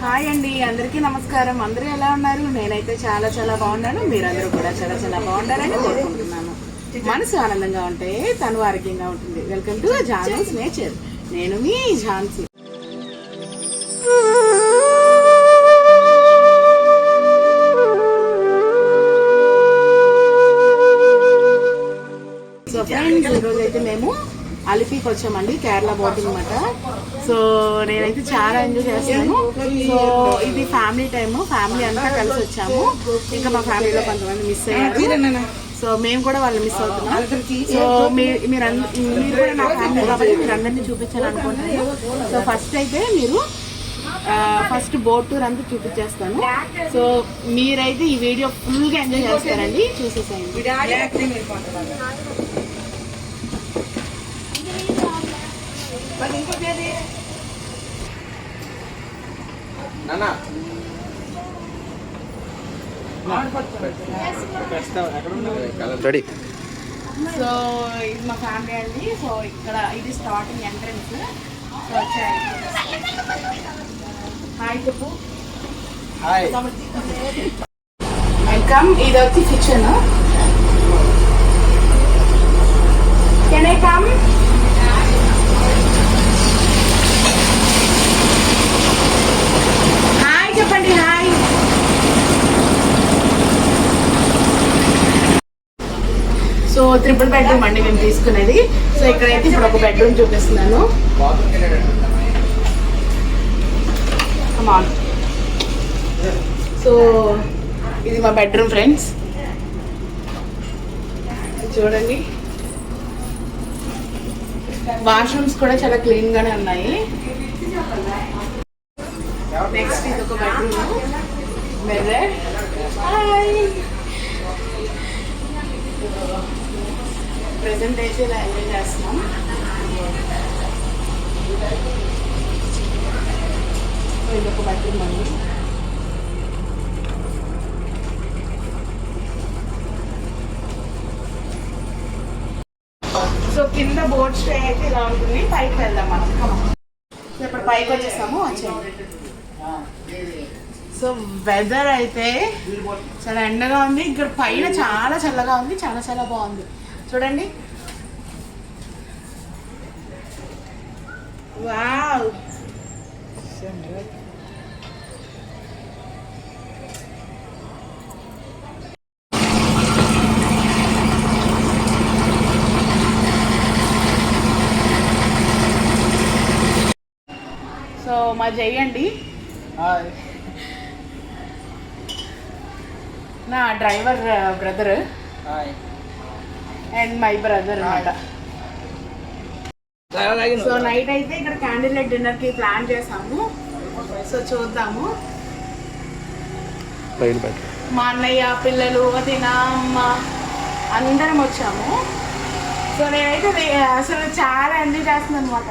Hi అండి అందరికీ నమస్కారం. అందరూ ఎలా ఉన్నారు? నేనైతే చాలా చాలా బాగున్నాను. మీరందరూ కూడా చాలా చాలా బాగుంటారని కోరుకుంటున్నాను. మనసు ఆనందంగా ఉంటే తను ఆరోగ్యంగా ఉంటుంది. వెల్కమ్ టు జాన్స్ నేచర్ నేను మీ ఝాన్సీ సో ఫ్రెండ్స్ ఈరోజు అయితే మేము అలిపికి వచ్చామండి కేరళ బోటింగ్ అనమాట సో నేనైతే చాలా ఎంజాయ్ చేస్తాను సో ఇది ఫ్యామిలీ టైమ్ ఫ్యామిలీ అంతా కలిసి వచ్చాము. ఇంకా మా ఫ్యామిలీలో కొంతమంది మిస్ అయ్యారు. సో మేము కూడా వాళ్ళు మిస్ అవుతున్నాం. సో మీరు మీరు కూడా నా ఫ్యామిలీ కాబట్టి మీరు అందరినీ చూపించాలి అనుకుంటున్నాను. సో ఫస్ట్ అయితే మీరు ఫస్ట్ బోట్ టూర్ అంతా చూపించేస్తాను. సో మీరైతే ఈ వీడియో ఫుల్గా ఎంజాయ్ చేస్తారండి. చూసేసేయండి. నానా రెడీ సో ఇది మా ఫ్యామిలీ అండి. సో ఇక్కడ ఇది స్టార్టింగ్ ఎంట్రన్స్ సో వచ్చాయి. హాయ్ చెప్పు హాయ్ వెల్కమ్ ఇది వచ్చి kitchen can I come hi చెప్పండి హాయ్. సో త్రిపుల్ బెడ్రూమ్ అండి మేము తీసుకునేది. సో ఇక్కడైతే ఇప్పుడు ఒక బెడ్రూమ్ చూపిస్తున్నాను. సో ఇది మా బెడ్రూమ్ ఫ్రెండ్స్ చూడండి. వాష్రూమ్స్ కూడా చాలా క్లీన్ గానే ఉన్నాయి. నెక్స్ట్ ఒక బెడ్రూమ్ మిర్రర్ హాయ్ ప్రెసెంట్ అయితే ఇలా ఎంజాయ్ చేస్తున్నాం. సో ఇది ఒక బెడ్రూమ్ అండి. సో కింద బోర్డ్స్ స్టే అయితే ఇలా ఉంటుంది. పైకి వెళ్దాం మనం. ఇప్పుడు పైకి వచ్చేసాము వచ్చేయండి సో వెదర్ అయితే చాలా ఎండగా ఉంది. ఇక్కడ పైన చాలా చల్లగా ఉంది చాలా చాలా బాగుంది. చూడండి. వావ్. సో మా చెయ్యండి నా driver brother. Hi and my brother అనమాట సో నైట్ అయితే ఇక్కడ క్యాండిల్ లైట్ డిన్నర్కి ప్లాన్ చేసాము. సో చూద్దాము. మా అన్నయ్య పిల్లలు వదిన అమ్మ అందరం వచ్చాము. సో నేనైతే అసలు చాలా ఎంజాయ్ చేస్తున్నాను అనమాట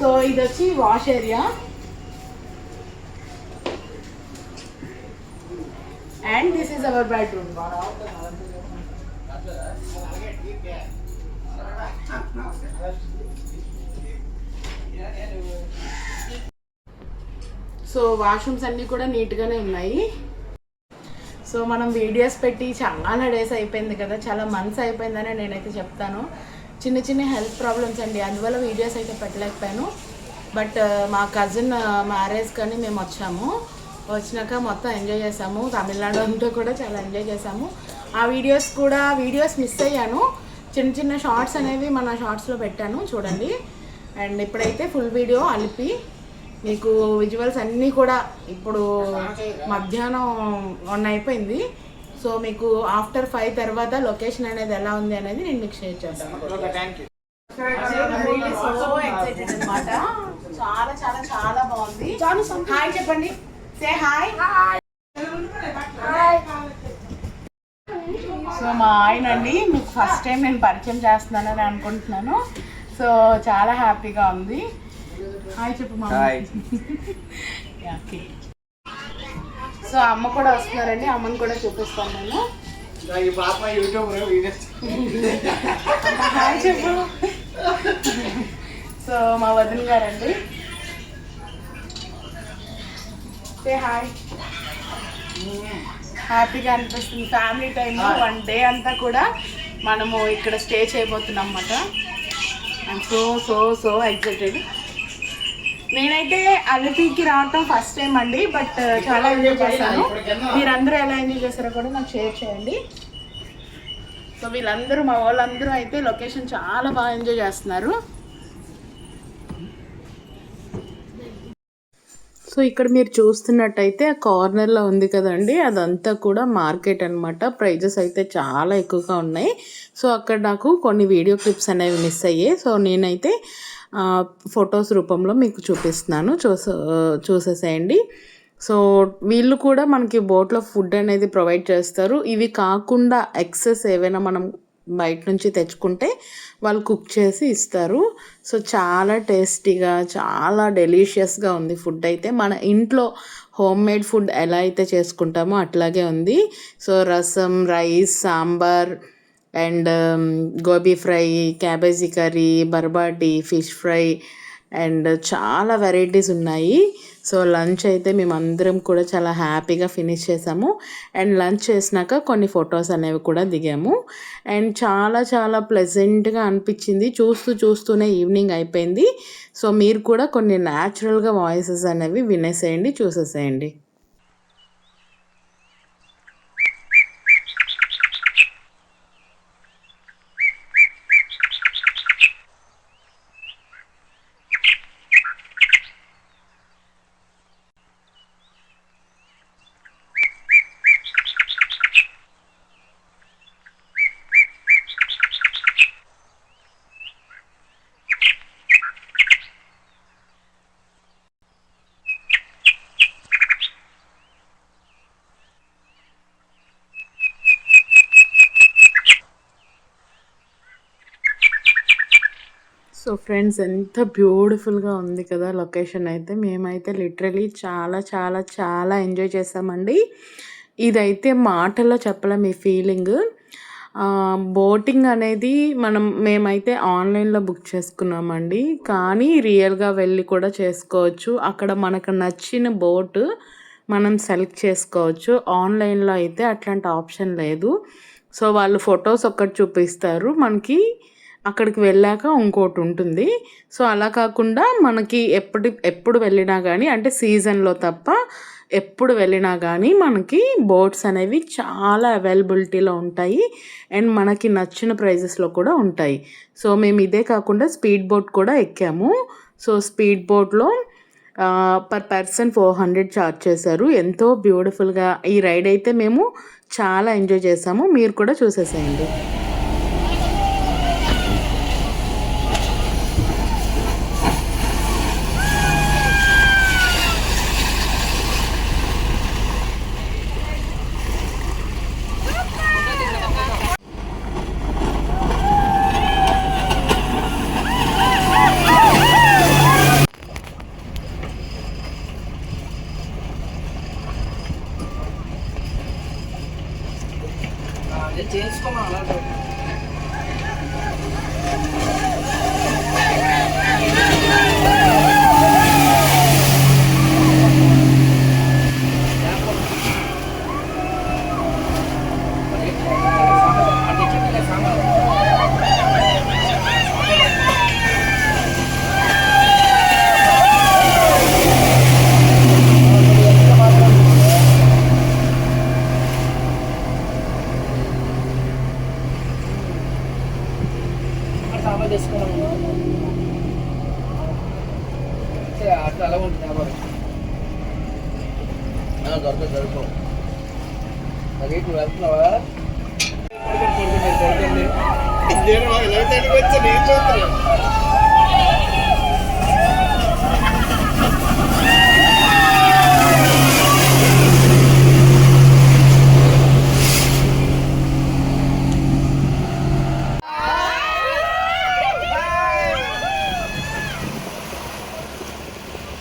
సో ఇది వచ్చి wash area. And this is our bedroom so washrooms అన్నీ కూడా నీట్గానే ఉన్నాయి. సో మనం వీడియోస్ పెట్టి చాలా డేస్ అయిపోయింది కదా చాలా మంత్స్ అయిపోయిందని నేనైతే చెప్తాను. చిన్న చిన్న హెల్త్ ప్రాబ్లమ్స్ అండి అందువల్ల వీడియోస్ అయితే పెట్టలేకపోయాను. బట్ uh, మా కజిన్ మ్యారేజ్ uh, కానీ మేము వచ్చాము. వచ్చినాక మొత్తం ఎంజాయ్ చేసాము తమిళనాడు అంతా కూడా చాలా ఎంజాయ్ చేసాము ఆ వీడియోస్ కూడా వీడియోస్ మిస్ అయ్యాను. చిన్న చిన్న షార్ట్స్ అనేవి మన షార్ట్స్లో పెట్టాను చూడండి. అండ్ ఇప్పుడైతే ఫుల్ వీడియో అలిపి మీకు విజువల్స్ అన్నీ కూడా ఇప్పుడు మధ్యాహ్నం వన్ అయిపోయింది. సో మీకు ఆఫ్టర్ ఫైవ్ తర్వాత లొకేషన్ అనేది ఎలా ఉంది అనేది నేను మీకు షేర్ చేస్తాను సో ఎక్సైటెడ్ అనమాట చాలా చాలా చాలా బాగుంది. హాయ్ చెప్పండి. సే హాయ్ సో మా ఆయన అండి మీకు ఫస్ట్ టైం నేను పరిచయం చేస్తున్నానని అనుకుంటున్నాను. సో చాలా హ్యాపీగా ఉంది. హాయ్ చెప్పు మా సో అమ్మ కూడా వస్తున్నారండి అమ్మని కూడా చూపిస్తాను నేను. హాయ్ చెప్పు. సో మా వదిన గారండి. సే హాయ్ హ్యాపీగా అనిపిస్తుంది. ఫ్యామిలీ టైంలో వన్ డే అంతా కూడా మనము ఇక్కడ స్టే చేయబోతున్నాం అన్నమాట. I'm so so so excited నేనైతే అలిపికి రావటం ఫస్ట్ టైం అండి బట్ uh, చాలా ఎంజాయ్ చేశాను. మీరందరూ ఎలా ఎంజాయ్ చేశారో కూడా నాకు షేర్ చేయండి. సో వీళ్ళందరూ మా వాళ్ళందరూ అయితే లొకేషన్ చాలా బాగా ఎంజాయ్ చేస్తున్నారు. సో ఇక్కడ మీరు చూస్తున్నట్టయితే ఆ కార్నర్లో ఉంది కదండి. అదంతా కూడా మార్కెట్ అన్నమాట. ప్రైజెస్ అయితే చాలా ఎక్కువగా ఉన్నాయి. సో అక్కడ నాకు కొన్ని వీడియో క్లిప్స్ అనేవి మిస్ అయ్యాయి. సో నేనైతే ఫొటోస్ రూపంలో మీకు చూపిస్తున్నాను. చూస చూసేసేయండి. సో వీళ్ళు కూడా మనకి బోట్లో ఫుడ్ అనేది ప్రొవైడ్ చేస్తారు. ఇవి కాకుండా ఎక్సెస్ ఏవైనా మనం బయట నుంచి తెచ్చుకుంటే వాళ్ళు కుక్ చేసి ఇస్తారు. సో చాలా టేస్టీగా చాలా డెలీషియస్గా ఉంది ఫుడ్ అయితే. మన ఇంట్లో హోమ్ మేడ్ ఫుడ్ ఎలా అయితే చేసుకుంటామో అట్లాగే ఉంది. So rasam rice sambar and gobi fry cabbage curry బర్బాటి fish fry and చాలా వెరైటీస్ ఉన్నాయి. సో లంచ్ అయితే మేమందరం కూడా చాలా హ్యాపీగా ఫినిష్ చేసాము. అండ్ లంచ్ చేసినాక కొన్ని ఫొటోస్ అనేవి కూడా దిగాము. అండ్ చాలా చాలా ప్లెజెంట్గా అనిపించింది. చూస్తూ చూస్తూనే ఈవినింగ్ అయిపోయింది. సో మీరు కూడా కొన్ని న్యాచురల్గా వాయిసెస్ అనేవి వినేసేయండి చూసేసేయండి. సో ఫ్రెండ్స్ ఎంత బ్యూటిఫుల్గా ఉంది కదా లొకేషన్ అయితే. మేమైతే లిటరలీ చాలా చాలా చాలా ఎంజాయ్ చేసామండి. ఇదైతే మాటల్లో చెప్పలేం మీ ఫీలింగ్. బోటింగ్ అనేది మనం మేమైతే ఆన్లైన్లో బుక్ చేసుకున్నామండి. కానీ రియల్గా వెళ్ళి కూడా చేసుకోవచ్చు. అక్కడ మనకు నచ్చిన బోటు మనం సెలెక్ట్ చేసుకోవచ్చు. ఆన్లైన్లో అయితే అట్లాంటి ఆప్షన్ లేదు. సో వాళ్ళు ఫొటోస్ ఒక్కటి చూపిస్తారు. మనకి అక్కడికి వెళ్ళాక ఇంకోటి ఉంటుంది. సో అలా కాకుండా మనకి ఎప్పటి ఎప్పుడు వెళ్ళినా కానీ అంటే సీజన్లో తప్ప ఎప్పుడు వెళ్ళినా కానీ మనకి బోట్స్ అనేవి చాలా అవైలబిలిటీలో ఉంటాయి. అండ్ మనకి నచ్చిన ప్రైజెస్లో కూడా ఉంటాయి. సో మేము ఇదే కాకుండా స్పీడ్ బోట్ కూడా ఎక్కాము. సో స్పీడ్ బోట్లో per person four hundred charge చేశారు. ఎంతో బ్యూటిఫుల్గా ఈ రైడ్ అయితే మేము చాలా ఎంజాయ్ చేసాము. మీరు కూడా చూసేసేయండి.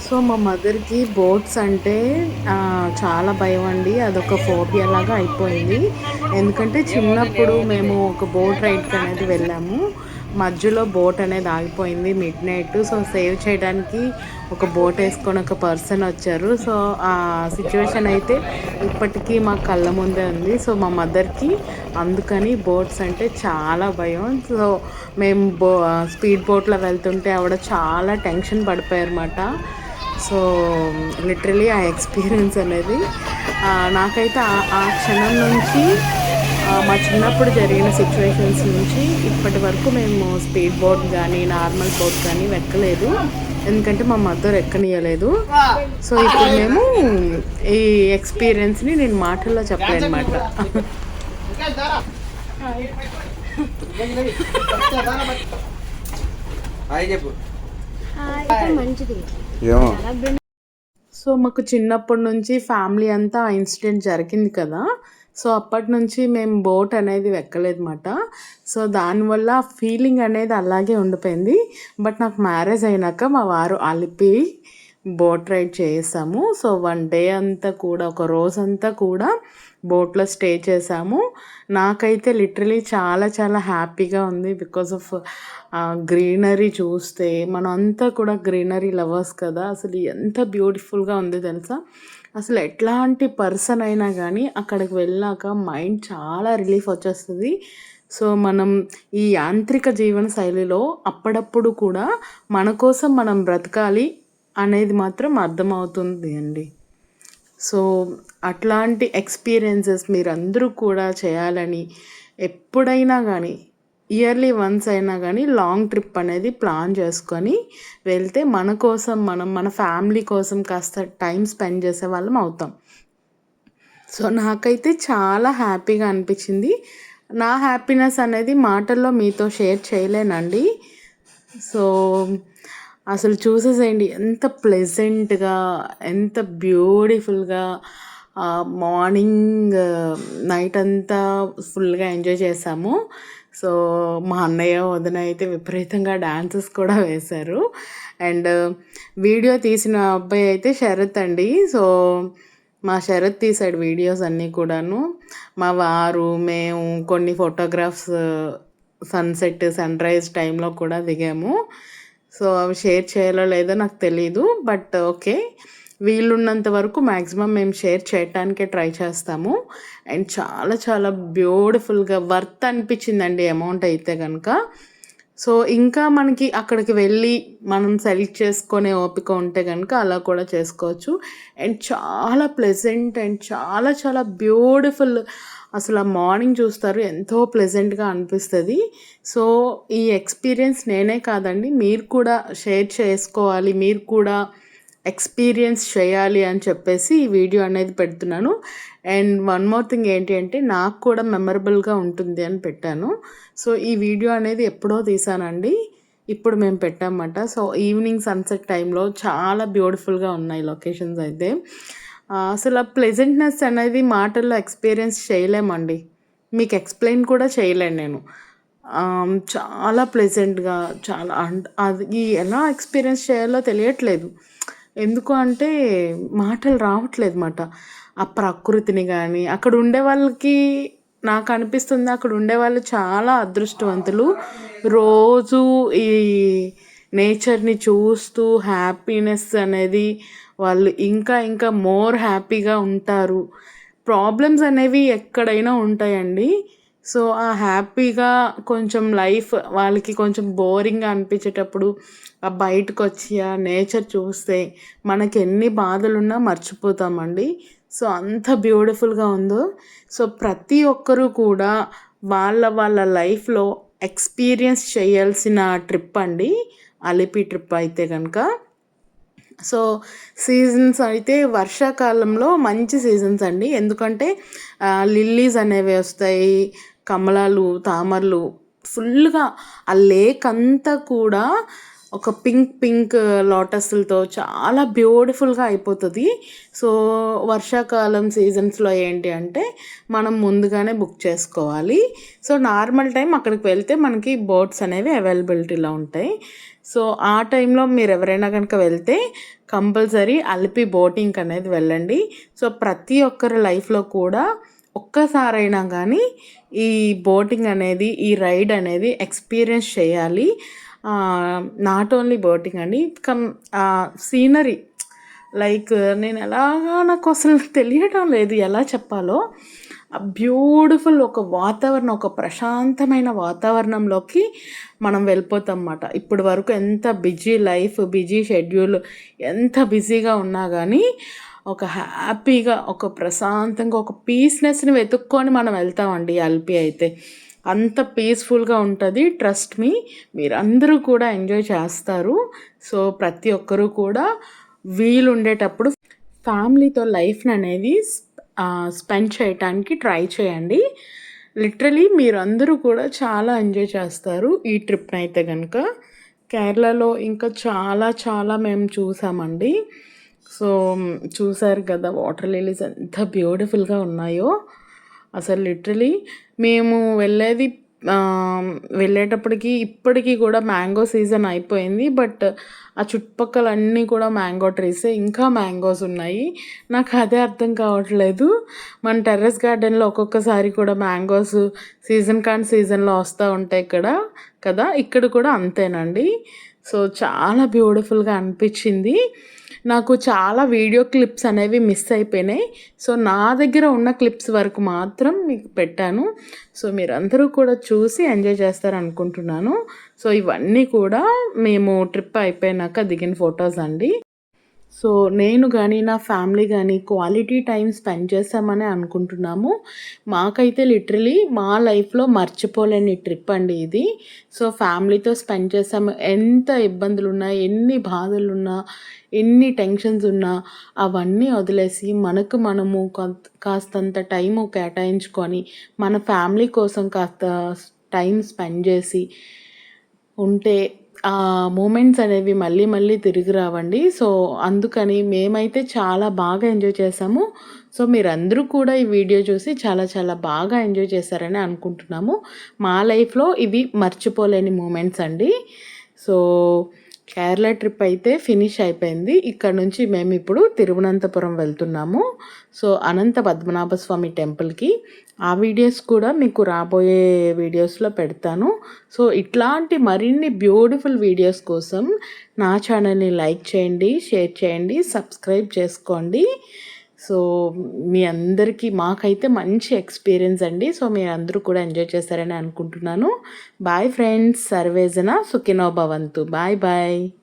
సో మా మదర్కి బోట్స్ అంటే చాలా భయం అండి. అదొక ఫోబియా లాగా అయిపోయింది. ఎందుకంటే చిన్నప్పుడు మేము ఒక బోట్ రైడ్కి అనేది వెళ్ళాము. మధ్యలో బోట్ అనేది ఆగిపోయింది మిడ్ నైట్. సో సేవ్ చేయడానికి ఒక బోట్ వేసుకొని ఒక పర్సన్ వచ్చారు. సో ఆ సిచ్యువేషన్ అయితే ఇప్పటికీ మా కళ్ళ ముందే ఉంది. సో మా మదర్కి అందుకని బోట్స్ అంటే చాలా భయం. సో మేము బో స్పీడ్ బోట్లో వెళ్తుంటే ఆవిడ చాలా టెన్షన్ పడిపోయారన్నమాట. సో లిటరలీ ఆ ఎక్స్పీరియన్స్ అనేది నాకైతే ఆ- క్షణం నుంచి మా చిన్నప్పుడు జరిగిన సిచ్యువేషన్స్ నుంచి ఇప్పటి వరకు మేము స్పీడ్ బోట్ కానీ నార్మల్ బోట్ కానీ ఎక్కలేదు ఎందుకంటే మా మదర్ ఎక్కనియలేదు సో ఇప్పుడు మేము ఈ ఎక్స్పీరియన్స్ని నేను మాటల్లో చెప్పలేను అనమాట సో మాకు చిన్నప్పటి నుంచి ఫ్యామిలీ అంతా ఆ ఇన్సిడెంట్ జరిగింది కదా. సో అప్పటి నుంచి మేము బోట్ అనేది ఎక్కలేదన్నమాట సో దానివల్ల ఫీలింగ్ అనేది అలాగే ఉండిపోయింది. బట్ నాకు మ్యారేజ్ అయినాక మా వారు అలిపి బోట్ రైడ్ చేసాము. సో వన్ డే అంతా కూడా ఒక రోజంతా కూడా బోట్లో స్టే చేసాము. నాకైతే లిటరలీ చాలా చాలా హ్యాపీగా ఉంది. బికాస్ ఆఫ్ గ్రీనరీ చూస్తే మనం అంతా కూడా గ్రీనరీ లవర్స్ కదా. అసలు ఎంత బ్యూటిఫుల్గా ఉంది తెలుసా? అసలు ఎట్లాంటి పర్సన్ అయినా కానీ అక్కడికి వెళ్ళాక మైండ్ చాలా రిలీఫ్ వచ్చేస్తుంది. సో మనం ఈ యాంత్రిక జీవన శైలిలో అప్పుడప్పుడు కూడా మన కోసం మనం బ్రతకాలి అనేది మాత్రం అర్థమవుతుంది అండి. సో అట్లాంటి ఎక్స్పీరియన్సెస్ మీరందరూ కూడా చేయాలని ఎప్పుడైనా కానీ ఇయర్లీ వన్స్ అయినా కానీ లాంగ్ ట్రిప్ అనేది ప్లాన్ చేసుకొని వెళ్తే మన కోసం మనం మన ఫ్యామిలీ కోసం కాస్త టైం స్పెండ్ చేసే వాళ్ళం అవుతాం. సో నాకైతే చాలా హ్యాపీగా అనిపించింది. నా హ్యాపీనెస్ అనేది మాటల్లో మీతో షేర్ చేయలేనండి. సో అసలు చూసేసేయండి. ఎంత ప్లెజెంట్గా ఎంత బ్యూటిఫుల్గా మార్నింగ్ నైట్ అంతా ఫుల్గా ఎంజాయ్ చేసాము. సో మా అన్నయ్య వదిన అయితే విపరీతంగా డాన్సెస్ కూడా వేశారు. అండ్ వీడియో తీసిన అబ్బాయి అయితే శరత్ అండి. సో మా శరత్ తీసాడు వీడియోస్ అన్నీ కూడాను. మా వారు మేము కొన్ని ఫోటోగ్రాఫ్స్ సన్సెట్ సన్ రైజ్ టైంలో కూడా దిగాము. సో అవి షేర్ చేయాలో లేదో నాకు తెలీదు. But okay. వీళ్ళున్నంత వరకు మ్యాక్సిమం మేము షేర్ చేయటానికే ట్రై చేస్తాము. అండ్ చాలా చాలా బ్యూటిఫుల్గా వర్త్ అనిపించిందండి అమౌంట్ అయితే కనుక సో ఇంకా మనకి అక్కడికి వెళ్ళి మనం సెలెక్ట్ చేసుకునే ఓపిక ఉంటే కనుక అలా కూడా చేసుకోవచ్చు. అండ్ చాలా ప్లెజెంట్ అండ్ చాలా చాలా బ్యూటిఫుల్ అసలు ఆ మార్నింగ్ చూస్తారు ఎంతో ప్లెజెంట్గా అనిపిస్తుంది. సో ఈ ఎక్స్పీరియన్స్ నేనే కాదండి మీరు కూడా షేర్ చేసుకోవాలి మీరు కూడా ఎక్స్పీరియన్స్ చేయాలి అని చెప్పేసి ఈ వీడియో అనేది పెడుతున్నాను. అండ్ వన్ మోర్ థింగ్ ఏంటి అంటే నాకు కూడా మెమరబుల్గా ఉంటుంది అని పెట్టాను. సో ఈ వీడియో అనేది ఎప్పుడో తీసానండి. ఇప్పుడు మేము పెట్టామన్నమాట. సో ఈవినింగ్ సన్సెట్ టైంలో చాలా బ్యూటిఫుల్గా ఉన్నాయి లొకేషన్స్ అయితే. అసలు ఆ ప్లెజెంట్నెస్ అనేది మాటల్లో ఎక్స్పీరియన్స్ చేయలేమండి. మీకు ఎక్స్ప్లెయిన్ కూడా చేయలేను నేను. చాలా ప్లెజెంట్గా చాలా అండ్ అది ఎలా ఎక్స్పీరియన్స్ చేయాలో తెలియట్లేదు. ఎందుకు అంటే మాటలు రావట్లేదు మాట ఆ ప్రకృతిని కానీ అక్కడ ఉండే వాళ్ళకి నాకు అనిపిస్తుంది అక్కడ ఉండే వాళ్ళు చాలా అదృష్టవంతులు. రోజు ఈ నేచర్ని చూస్తూ హ్యాపీనెస్ అనేది వాళ్ళు ఇంకా ఇంకా మోర్ హ్యాపీగా ఉంటారు. ప్రాబ్లమ్స్ అనేవి ఎక్కడైనా ఉంటాయండి. సో ఆ హ్యాపీగా కొంచెం లైఫ్ వాళ్ళకి కొంచెం బోరింగ్గా అనిపించేటప్పుడు ఆ బయటకు వచ్చి ఆ నేచర్ చూస్తే మనకి ఎన్ని బాధలున్నా మర్చిపోతామండి. సో అంత బ్యూటిఫుల్గా ఉందో. సో ప్రతి ఒక్కరూ కూడా వాళ్ళ వాళ్ళ లైఫ్లో ఎక్స్పీరియన్స్ చేయాల్సిన ట్రిప్ అండి. అలిపి ట్రిప్ అయితే కనుక సో సీజన్స్ అయితే వర్షాకాలంలో మంచి సీజన్స్ అండి. ఎందుకంటే లిల్లీస్ అనేవి వస్తాయి కమలాలు తామరలు ఫుల్గా ఆ లేక్ అంతా కూడా ఒక పింక్ పింక్ లోటస్లతో చాలా బ్యూటిఫుల్గా అయిపోతుంది. సో వర్షాకాలం సీజన్స్లో ఏంటి అంటే మనం ముందుగానే బుక్ చేసుకోవాలి. సో నార్మల్ టైం అక్కడికి వెళ్తే మనకి బోట్స్ అనేవి అవైలబిలిటీలో ఉంటాయి. సో ఆ టైంలో మీరు ఎవరైనా కనుక వెళ్తే కంపల్సరీ అలిపి బోటింగ్ అనేది వెళ్ళండి. సో ప్రతి ఒక్కరి లైఫ్లో కూడా ఒక్కసారైనా కానీ ఈ బోటింగ్ అనేది ఈ రైడ్ అనేది ఎక్స్పీరియన్స్ చేయాలి. నాట్ ఓన్లీ బోటింగ్ అండి కమ్ సీనరీ. లైక్ నేను ఎలాగా నాకు అసలు తెలియడం లేదు ఎలా చెప్పాలో. బ్యూటిఫుల్ ఒక వాతావరణం ఒక ప్రశాంతమైన వాతావరణంలోకి మనం వెళ్ళిపోతాం అన్నమాట ఇప్పటి వరకు ఎంత బిజీ లైఫ్ బిజీ షెడ్యూల్ ఎంత బిజీగా ఉన్నా కానీ ఒక హ్యాపీగా ఒక ప్రశాంతంగా ఒక పీస్నెస్ని వెతుక్కొని మనం వెళ్తామండి అల్పి అయితే. అంత పీస్ఫుల్గా ఉంటుంది. Trust me. మీరందరూ కూడా ఎంజాయ్ చేస్తారు. సో ప్రతి ఒక్కరూ కూడా వీలు ఉండేటప్పుడు ఫ్యామిలీతో లైఫ్ని అనేది స్పెండ్ చేయటానికి ట్రై చేయండి. లిటరలీ మీరందరూ కూడా చాలా ఎంజాయ్ చేస్తారు ఈ ట్రిప్ని అయితే కనుక కేరళలో ఇంకా చాలా చాలా మేము చూసామండి. సో చూసారు కదా వాటర్ లిలీస్ ఎంత బ్యూటిఫుల్గా ఉన్నాయో. అసలు లిటరలీ మేము వెళ్ళేది వెళ్ళేటప్పటికి ఇప్పటికీ కూడా మ్యాంగో సీజన్ అయిపోయింది. బట్ ఆ చుట్టుపక్కల అన్నీ కూడా మ్యాంగో ట్రీస్ ఇంకా మ్యాంగోస్ ఉన్నాయి. నాకు అదే అర్థం కావట్లేదు. మన టెర్రస్ గార్డెన్లో ఒక్కొక్కసారి కూడా మ్యాంగోస్ సీజన్ కాని సీజన్లో వస్తూ ఉంటాయి ఇక్కడ కదా. ఇక్కడ కూడా అంతేనండి. సో చాలా బ్యూటిఫుల్గా అనిపించింది. నాకు చాలా వీడియో క్లిప్స్ అనేవి మిస్ అయిపోయినాయి. సో నా దగ్గర ఉన్న క్లిప్స్ వరకు మాత్రం మీకు పెట్టాను. సో మీరందరూ కూడా చూసి ఎంజాయ్ చేస్తారు అనుకుంటున్నాను సో ఇవన్నీ కూడా మేము ట్రిప్ అయిపోయినాక దిగిన ఫొటోస్ అండి. సో నేను కానీ నా ఫ్యామిలీ కానీ క్వాలిటీ టైం స్పెండ్ చేస్తామని అనుకుంటున్నాము. మాకైతే లిటరలీ మా లైఫ్లో మర్చిపోలేని ట్రిప్ అండి ఇది. సో ఫ్యామిలీతో స్పెండ్ చేసాము ఎంత ఇబ్బందులు ఉన్నా ఎన్ని బాధలు ఉన్నా ఎన్ని టెన్షన్స్ ఉన్నా అవన్నీ వదిలేసి మనకు మనము కొంత కాస్తంత టైము కేటాయించుకొని మన ఫ్యామిలీ కోసం కాస్త టైం స్పెండ్ చేసి ఉంటే మూమెంట్స్ అనేవి మళ్ళీ మళ్ళీ తిరిగి రావండి. సో అందుకని మేమైతే చాలా బాగా ఎంజాయ్ చేసాము సో మీరందరూ కూడా ఈ వీడియో చూసి చాలా చాలా బాగా ఎంజాయ్ చేశారని అనుకుంటున్నాము. మా లైఫ్లో ఇవి మర్చిపోలేని మూమెంట్స్ అండి. సో కేరళ ట్రిప్ అయితే ఫినిష్ అయిపోయింది. ఇక్కడ నుంచి మేము ఇప్పుడు తిరువనంతపురం వెళ్తున్నాము. సో అనంత పద్మనాభ స్వామి టెంపుల్కి. ఆ వీడియోస్ కూడా మీకు రాబోయే వీడియోస్లో పెడతాను. సో ఇట్లాంటి మరిన్ని బ్యూటిఫుల్ వీడియోస్ కోసం నా ఛానల్ని లైక్ చేయండి షేర్ చేయండి సబ్స్క్రైబ్ చేసుకోండి. సో మీ అందరికీ మాకైతే మంచి ఎక్స్పీరియన్స్ అండి. సో మీరు అందరూ కూడా ఎంజాయ్ చేస్తారని అనుకుంటున్నాను. బాయ్ ఫ్రెండ్స్ సర్వేజన సుఖినో భవంతు. Bye bye.